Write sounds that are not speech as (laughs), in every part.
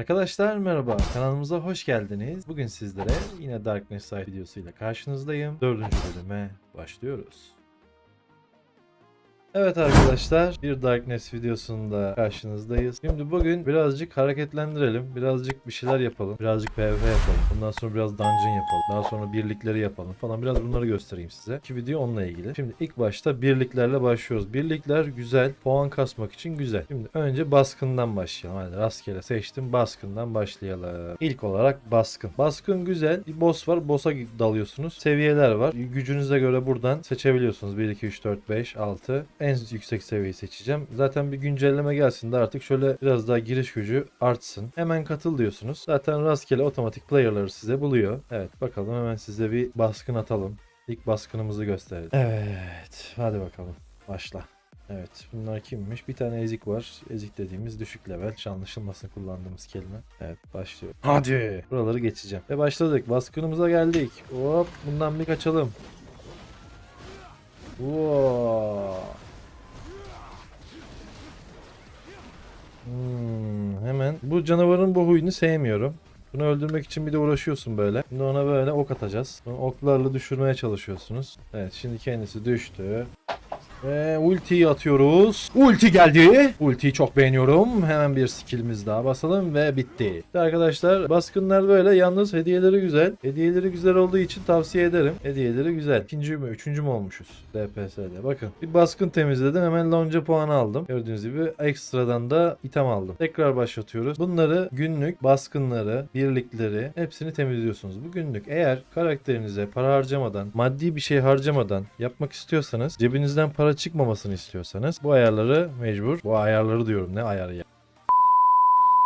Arkadaşlar merhaba, kanalımıza hoş geldiniz. Bugün sizlere yine Darkness Side videosuyla karşınızdayım. Dördüncü bölüme başlıyoruz. Evet arkadaşlar, bir Darkness videosunda karşınızdayız. Şimdi bugün birazcık hareketlendirelim, birazcık bir şeyler yapalım, birazcık PvP yapalım. Bundan sonra biraz dungeon yapalım, daha sonra birlikleri yapalım falan. Biraz bunları göstereyim size. İki video onunla ilgili. Şimdi ilk başta birliklerle başlıyoruz. Birlikler güzel, puan kasmak için güzel. Şimdi önce baskından başlayalım. Hadi rastgele seçtim, baskından başlayalım. İlk olarak baskın. Baskın güzel. Bir boss var, boss'a dalıyorsunuz. Seviyeler var. Gücünüze göre buradan seçebiliyorsunuz. 1, 2, 3, 4, 5, 6. En yüksek seviyeyi seçeceğim. Zaten bir güncelleme gelsin de artık şöyle biraz daha giriş gücü artsın. Hemen katıl diyorsunuz. Zaten rastgele otomatik player'ları size buluyor. Evet bakalım hemen size bir baskın atalım. İlk baskınımızı gösterelim. Evet hadi bakalım başla. Evet bunlar kimmiş? Bir tane ezik var. Ezik dediğimiz düşük level. Anlaşılmasın kullandığımız kelime. Evet başlıyor. Hadi. Buraları geçeceğim. Ve başladık. Baskınımıza geldik. Hop bundan bir kaçalım. Wow. Hmm, hemen. Bu canavarın bu huyunu sevmiyorum. Bunu öldürmek için bir de uğraşıyorsun böyle. Şimdi ona böyle ok atacağız. Sonra oklarla düşürmeye çalışıyorsunuz. Evet şimdi kendisi düştü. Ve ultiyi atıyoruz. Ulti geldi. Ultiyi çok beğeniyorum. Hemen bir skillimiz daha basalım ve bitti. İşte arkadaşlar baskınlar böyle. Yalnız hediyeleri güzel. Hediyeleri güzel olduğu için tavsiye ederim. Hediyeleri güzel. İkinci mü, üçüncü mü olmuşuz DPS'de. Bakın bir baskın temizledim. Hemen lonca puanı aldım. Gördüğünüz gibi ekstradan da item aldım. Tekrar başlatıyoruz. Bunları günlük baskınları, birlikleri hepsini temizliyorsunuz. Bu günlük eğer karakterinize para harcamadan, maddi bir şey harcamadan yapmak istiyorsanız, cebinizden para çıkmamasını istiyorsanız bu ayarları mecbur. Bu ayarları diyorum ne ayarı ya.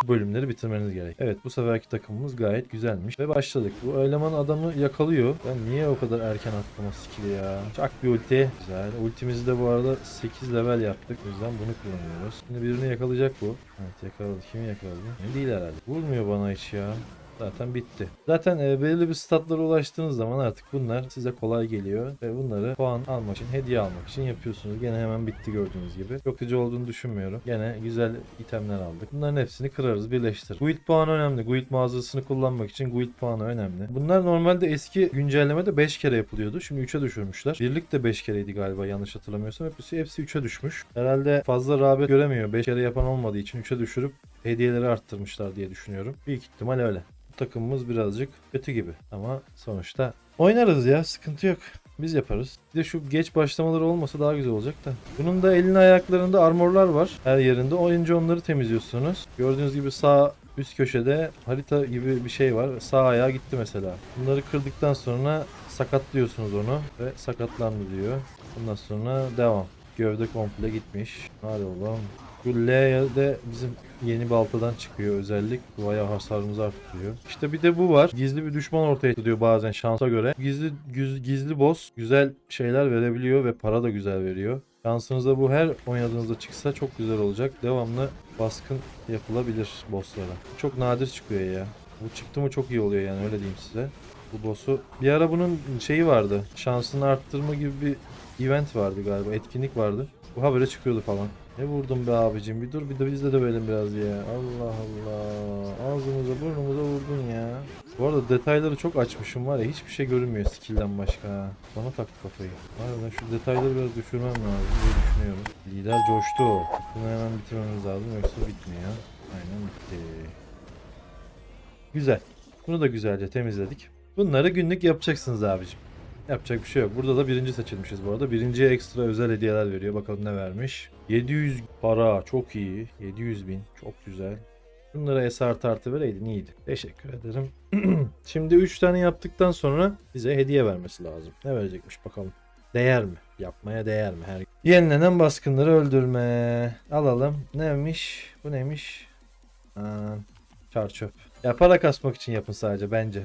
Bölümleri bitirmeniz gerek. Evet bu seferki takımımız gayet güzelmiş. Ve başladık. Bu eleman adamı yakalıyor. Ben niye o kadar erken attım o skill'i ya? Çak bir ulti. Güzel. Ultimizi de bu arada 8 level yaptık. O yüzden bunu kullanıyoruz. Şimdi birini yakalayacak bu. Evet yakaladı. Kimi yakaladı? Ne değil herhalde. Vurmuyor bana hiç ya. Zaten bitti. Zaten e, belirli bir statlara ulaştığınız zaman artık bunlar size kolay geliyor ve bunları puan almak için, hediye almak için yapıyorsunuz. Gene hemen bitti gördüğünüz gibi. Çok güzel olduğunu düşünmüyorum. Gene güzel itemler aldık. Bunların hepsini kırarız, birleştir. Guild puanı önemli. Guild mağazasını kullanmak için guild puanı önemli. Bunlar normalde eski güncellemede 5 kere yapılıyordu. Şimdi 3'e düşürmüşler. Birlik de 5 kereydi galiba yanlış hatırlamıyorsam. Hepsi, hepsi 3'e düşmüş. Herhalde fazla rağbet göremiyor. 5 kere yapan olmadığı için 3'e düşürüp hediyeleri arttırmışlar diye düşünüyorum. Büyük ihtimal öyle takımımız birazcık kötü gibi. Ama sonuçta oynarız ya sıkıntı yok. Biz yaparız. Bir de şu geç başlamaları olmasa daha güzel olacak da. Bunun da elini ayaklarında armorlar var. Her yerinde. Oyuncu onları temizliyorsunuz. Gördüğünüz gibi sağ üst köşede harita gibi bir şey var. Sağ ayağı gitti mesela. Bunları kırdıktan sonra sakatlıyorsunuz onu. Ve sakatlandı diyor. Bundan sonra devam. Gövde komple gitmiş. Hadi oğlum. Bu L'de bizim yeni baltadan çıkıyor özellik. Bayağı hasarımızı arttırıyor. İşte bir de bu var. Gizli bir düşman ortaya çıkıyor bazen şansa göre. Gizli güz- gizli boss güzel şeyler verebiliyor ve para da güzel veriyor. Şansınıza bu her oynadığınızda çıksa çok güzel olacak. Devamlı baskın yapılabilir bosslara. Çok nadir çıkıyor ya. Bu çıktı mı çok iyi oluyor yani öyle diyeyim size. Bu boss'u bir ara bunun şeyi vardı. Şansını arttırma gibi bir event vardı galiba. Etkinlik vardı. Bu habere çıkıyordu falan. Ne vurdum be abicim bir dur bir de biz de dövelim biraz ya. Allah Allah. Ağzımıza burnumuza vurdun ya. Bu arada detayları çok açmışım var ya hiçbir şey görünmüyor skill'den başka. Bana taktı kafayı. Harbiden şu detayları biraz düşürmem lazım diye düşünüyorum. Lider coştu. Bunu hemen bitirmemiz lazım yoksa bitmiyor. Aynen bitti. Güzel. Bunu da güzelce temizledik. Bunları günlük yapacaksınız abicim. Yapacak bir şey yok. Burada da birinci seçilmişiz bu arada. Birinciye ekstra özel hediyeler veriyor. Bakalım ne vermiş. 700 para. Çok iyi. 700 bin. Çok güzel. Bunlara S artı artı vereydin iyiydi. Teşekkür ederim. (clears throat) Şimdi 3 tane yaptıktan sonra bize hediye vermesi lazım. Ne verecekmiş bakalım. Değer mi? Yapmaya değer mi? Her Yenilenen baskınları öldürme. Alalım. Neymiş? Bu neymiş? Aa, çar çöp. Ya para kasmak için yapın sadece bence.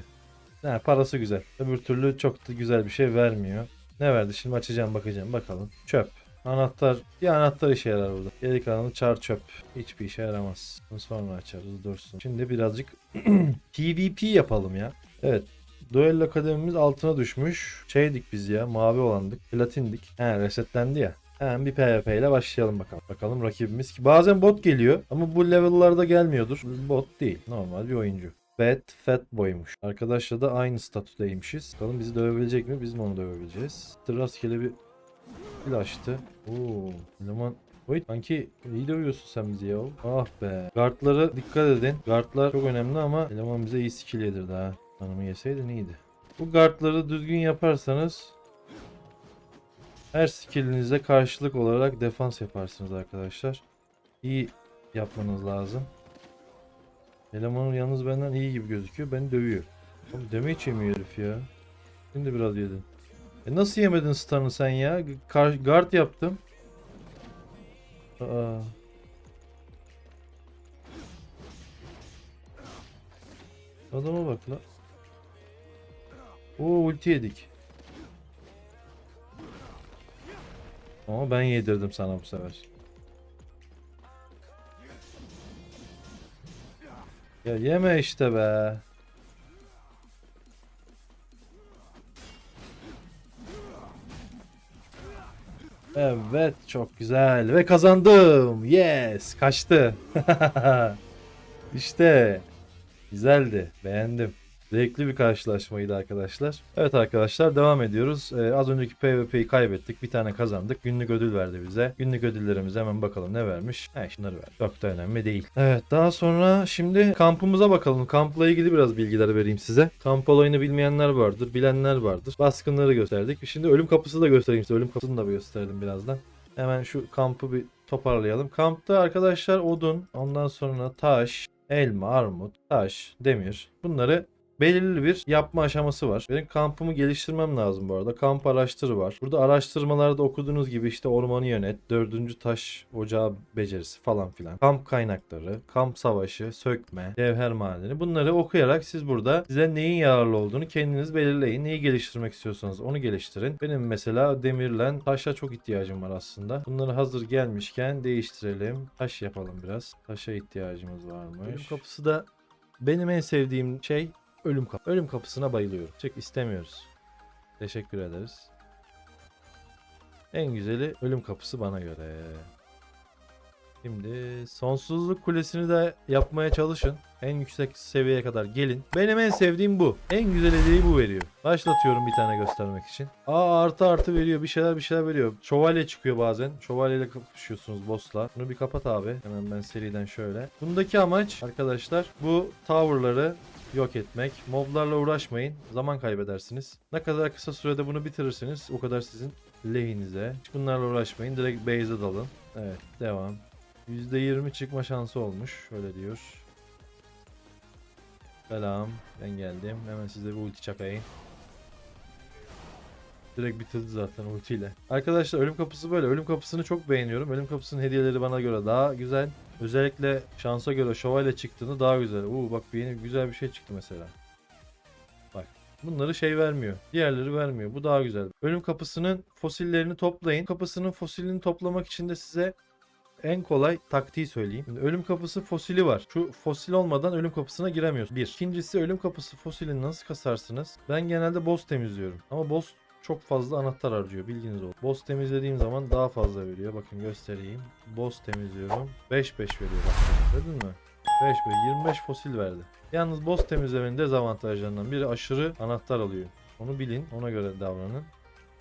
Ha, parası güzel. Öbür türlü çok da güzel bir şey vermiyor. Ne verdi şimdi açacağım bakacağım bakalım. Çöp. Anahtar. Bir anahtar işe yarar burada. Geri kalanı çar çöp. Hiçbir işe yaramaz. Bunu sonra açarız dursun. Şimdi birazcık (clears throat) PvP yapalım ya. Evet. Duello kademimiz altına düşmüş. Şeydik biz ya mavi olandık. Platindik. He resetlendi ya. Hemen bir PvP ile başlayalım bakalım. Bakalım rakibimiz ki bazen bot geliyor ama bu level'larda gelmiyordur. Bot değil. Normal bir oyuncu. Fat Fat Boy'muş. Arkadaşla da aynı statüdeymişiz. Bakalım bizi dövebilecek mi? Biz mi onu dövebileceğiz? Rastgele bir kill açtı. Oo, eleman Oy sanki iyi dövüyorsun sen bizi ya. Ah be. Guardlara dikkat edin. Guardlar çok önemli ama eleman bize iyi skill yedirdi ha. Hanımı yeseydin iyiydi. Bu guardları düzgün yaparsanız her skillinize karşılık olarak defans yaparsınız arkadaşlar. İyi yapmanız lazım. Elemanın yalnız benden iyi gibi gözüküyor. Beni dövüyor. Oğlum deme hiç yemiyor herif ya. Şimdi biraz yedin. E nasıl yemedin stun'ı sen ya? Kar- guard yaptım. Aa. Adama bak la. Oo ulti yedik. Ama ben yedirdim sana bu sefer. Ya yeme işte be. Evet çok güzel ve kazandım. Yes kaçtı. (laughs) işte güzeldi beğendim. Zevkli bir karşılaşmaydı arkadaşlar. Evet arkadaşlar devam ediyoruz. Ee, az önceki PvP'yi kaybettik. Bir tane kazandık. Günlük ödül verdi bize. Günlük ödüllerimize hemen bakalım ne vermiş. He şunları ver. Çok da önemli değil. Evet daha sonra şimdi kampımıza bakalım. Kampla ilgili biraz bilgiler vereyim size. Kamp olayını bilmeyenler vardır. Bilenler vardır. Baskınları gösterdik. Şimdi ölüm kapısı da göstereyim size. Ölüm kapısını da bir gösterelim birazdan. Hemen şu kampı bir toparlayalım. Kampta arkadaşlar odun, ondan sonra taş, elma, armut, taş, demir. Bunları belirli bir yapma aşaması var. Benim kampımı geliştirmem lazım bu arada. Kamp araştırı var. Burada araştırmalarda okuduğunuz gibi işte ormanı yönet, dördüncü taş ocağı becerisi falan filan. Kamp kaynakları, kamp savaşı, sökme, cevher madeni. Bunları okuyarak siz burada size neyin yararlı olduğunu kendiniz belirleyin. Neyi geliştirmek istiyorsanız onu geliştirin. Benim mesela demirle taşa çok ihtiyacım var aslında. Bunları hazır gelmişken değiştirelim. Taş yapalım biraz. Taşa ihtiyacımız varmış. Benim kapısı da benim en sevdiğim şey Ölüm kapı. Ölüm kapısına bayılıyorum. Çek istemiyoruz. Teşekkür ederiz. En güzeli ölüm kapısı bana göre. Şimdi sonsuzluk kulesini de yapmaya çalışın. En yüksek seviyeye kadar gelin. Benim en sevdiğim bu. En güzel hediyeyi bu veriyor. Başlatıyorum bir tane göstermek için. Aa artı artı veriyor. Bir şeyler bir şeyler veriyor. Şövalye çıkıyor bazen. Şövalyeyle kapışıyorsunuz boss'la. Bunu bir kapat abi. Hemen ben seriden şöyle. Bundaki amaç arkadaşlar bu tower'ları yok etmek. Moblarla uğraşmayın. Zaman kaybedersiniz. Ne kadar kısa sürede bunu bitirirsiniz o kadar sizin lehinize. Hiç bunlarla uğraşmayın. Direkt base'e dalın. Evet devam. %20 çıkma şansı olmuş. Öyle diyor. Selam. Ben geldim. Hemen size bir ulti çakayım. Direkt bitirdi zaten ultiyle. Arkadaşlar ölüm kapısı böyle. Ölüm kapısını çok beğeniyorum. Ölüm kapısının hediyeleri bana göre daha güzel. Özellikle şansa göre şövalye çıktığında daha güzel. Uuu bak yeni güzel bir şey çıktı mesela. Bak bunları şey vermiyor. Diğerleri vermiyor. Bu daha güzel. Ölüm kapısının fosillerini toplayın. Kapısının fosilini toplamak için de size en kolay taktiği söyleyeyim. Şimdi ölüm kapısı fosili var. Şu fosil olmadan ölüm kapısına giremiyoruz. Bir. İkincisi ölüm kapısı fosilini nasıl kasarsınız? Ben genelde boss temizliyorum. Ama boss çok fazla anahtar harcıyor bilginiz olsun. Boss temizlediğim zaman daha fazla veriyor. Bakın göstereyim. Boss temizliyorum. 5-5 veriyor bak. Gördün mü? 5 5 25 fosil verdi. Yalnız boss temizlemenin dezavantajlarından biri aşırı anahtar alıyor. Onu bilin, ona göre davranın.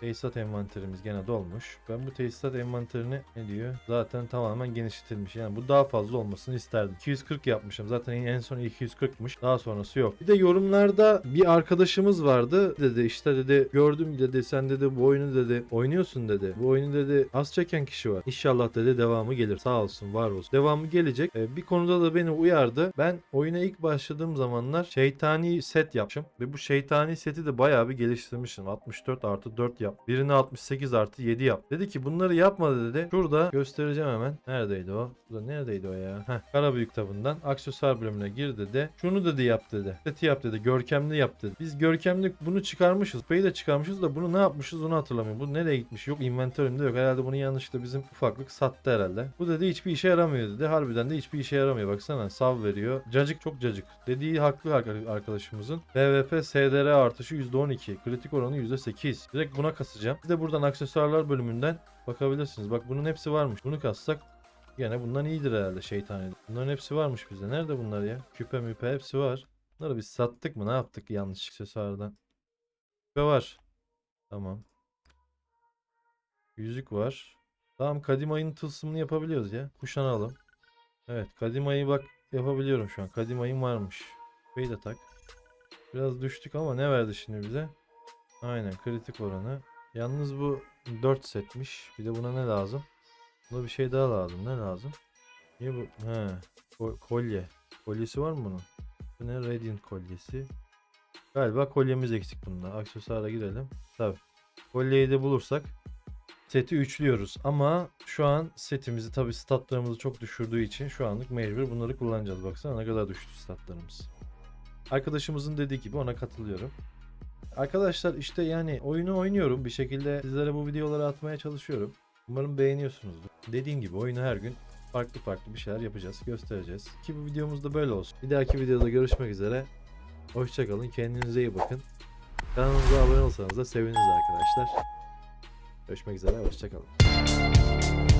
Tesisat envanterimiz gene dolmuş. Ben bu tesisat envanterini ne diyor? Zaten tamamen genişletilmiş. Yani bu daha fazla olmasını isterdim. 240 yapmışım. Zaten en son 240'mış. Daha sonrası yok. Bir de yorumlarda bir arkadaşımız vardı. Dedi işte dedi gördüm dedi sen dedi bu oyunu dedi oynuyorsun dedi. Bu oyunu dedi az çeken kişi var. İnşallah dedi devamı gelir. Sağ olsun var olsun. Devamı gelecek. Ee, bir konuda da beni uyardı. Ben oyuna ilk başladığım zamanlar şeytani set yapmışım. Ve bu şeytani seti de bayağı bir geliştirmişim. 64 artı 4 yap. Birini 68 artı 7 yap. Dedi ki bunları yapma dedi. Şurada göstereceğim hemen. Neredeydi o? Burada neredeydi o ya? Heh. Karabüyük kitabından aksesuar bölümüne gir dedi. Şunu dedi yap dedi. Seti yap dedi. Görkemli yap dedi. Biz görkemli bunu çıkarmışız. Payı da çıkarmışız da bunu ne yapmışız onu hatırlamıyorum. Bu nereye gitmiş? Yok inventörümde yok. Herhalde bunu yanlışlıkla bizim ufaklık sattı herhalde. Bu dedi hiçbir işe yaramıyor dedi. Harbiden de hiçbir işe yaramıyor. Baksana sav veriyor. Cacık çok cacık. Dediği haklı arka- arkadaşımızın. PvP SDR artışı %12. Kritik oranı %8. Direkt buna kasacağım. Bir de buradan aksesuarlar bölümünden bakabilirsiniz. Bak bunun hepsi varmış. Bunu kassak gene bundan iyidir herhalde şeytani. Bunların hepsi varmış bizde. Nerede bunlar ya? Küpe müpe hepsi var. Bunları biz sattık mı? Ne yaptık yanlış aksesuardan? Küpe var. Tamam. Yüzük var. Tamam kadim ayın tılsımını yapabiliyoruz ya. Kuşanalım. Evet kadim ayı bak yapabiliyorum şu an. Kadim ayım varmış. Küpeyi tak. Biraz düştük ama ne verdi şimdi bize? Aynen kritik oranı. Yalnız bu 4 setmiş. Bir de buna ne lazım? Buna bir şey daha lazım. Ne lazım? Niye bu? He. ko- kolye. Kolyesi var mı bunun? Bu ne? Radiant kolyesi. Galiba kolyemiz eksik bunda. Aksesuara girelim. Tabi. Kolyeyi de bulursak seti üçlüyoruz. Ama şu an setimizi tabi statlarımızı çok düşürdüğü için şu anlık mecbur bunları kullanacağız. Baksana ne kadar düştü statlarımız. Arkadaşımızın dediği gibi ona katılıyorum. Arkadaşlar işte yani oyunu oynuyorum. Bir şekilde sizlere bu videoları atmaya çalışıyorum. Umarım beğeniyorsunuzdur. Dediğim gibi oyunu her gün farklı farklı bir şeyler yapacağız, göstereceğiz. Ki bu videomuz da böyle olsun. Bir dahaki videoda görüşmek üzere. Hoşçakalın, kendinize iyi bakın. Kanalımıza abone olsanız da seviniriz arkadaşlar. Görüşmek üzere, hoşçakalın.